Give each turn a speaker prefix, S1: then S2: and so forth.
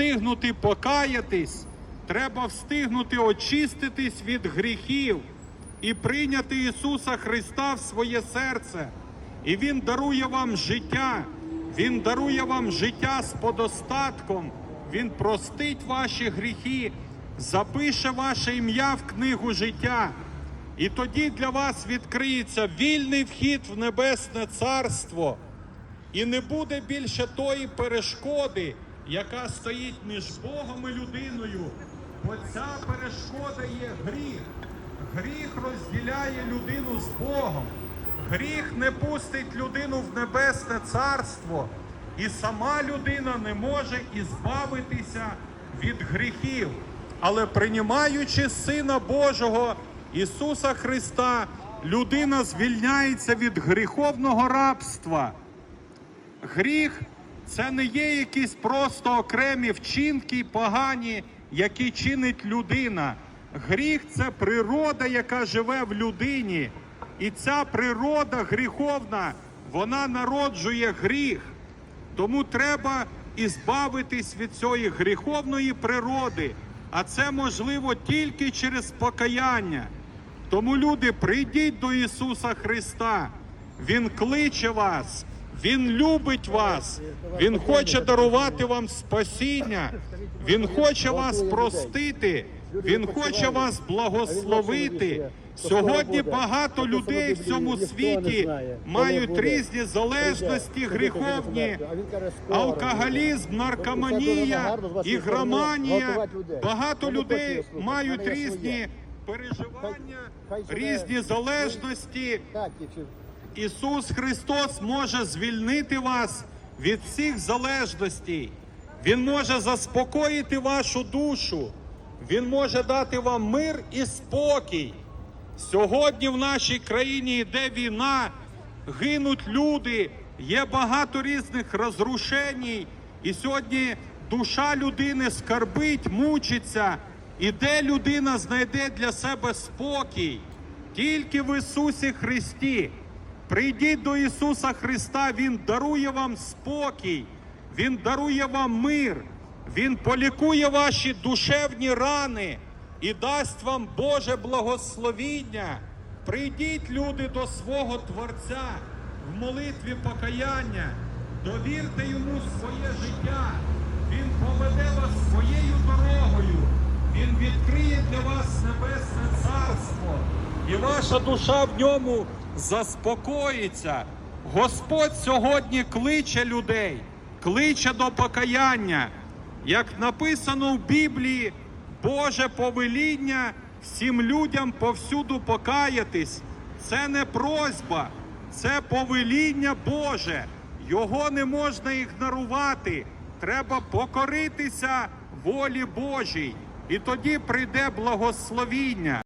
S1: встигнути покаятись, треба встигнути очиститись від гріхів і прийняти Ісуса Христа в своє серце. І Він дарує вам життя, Він дарує вам життя з подостатком, Він простить ваші гріхи, запише ваше ім'я в книгу життя. І тоді для вас відкриється вільний вхід в Небесне Царство. І не буде більше тої перешкоди, яка стоїть між Богом і людиною. Бо ця перешкода є гріх. Гріх розділяє людину з Богом. Гріх не пустить людину в небесне царство. І сама людина не може ізбавитися від гріхів. Але приймаючи Сина Божого Ісуса Христа, людина звільняється від гріховного рабства. Гріх це не є якісь просто окремі вчинки погані, які чинить людина. Гріх це природа, яка живе в людині. І ця природа гріховна, вона народжує гріх. Тому треба ізбавитись від цієї гріховної природи. А це можливо тільки через покаяння. Тому, люди, прийдіть до Ісуса Христа. Він кличе вас, Він любить вас, Він хоче дарувати вам спасіння, Він хоче вас простити, Він хоче вас благословити. Сьогодні багато людей в цьому світі мають різні залежності гріховні, алкоголізм, наркоманія, ігроманія. Багато людей мають різні переживання, різні залежності. Ісус Христос може звільнити вас від всіх залежностей. Він може заспокоїти вашу душу. Він може дати вам мир і спокій. Сьогодні в нашій країні йде війна, гинуть люди, є багато різних розрушень. І сьогодні душа людини скарбить, мучиться. І де людина знайде для себе спокій? Тільки в Ісусі Христі. Прийдіть до Ісуса Христа, Він дарує вам спокій, Він дарує вам мир, Він полікує ваші душевні рани і дасть вам Боже благословіння. Прийдіть, люди, до свого Творця в молитві покаяння, довірте йому своє життя, Він поведе вас своєю дорогою, Він відкриє для вас небесне царство. І ваша душа в ньому заспокоїться. Господь сьогодні кличе людей, кличе до покаяння. Як написано в Біблії, Боже повеління всім людям повсюду покаятись. Це не просьба, це повеління Боже. Його не можна ігнорувати. Треба покоритися волі Божій. І тоді прийде благословіння.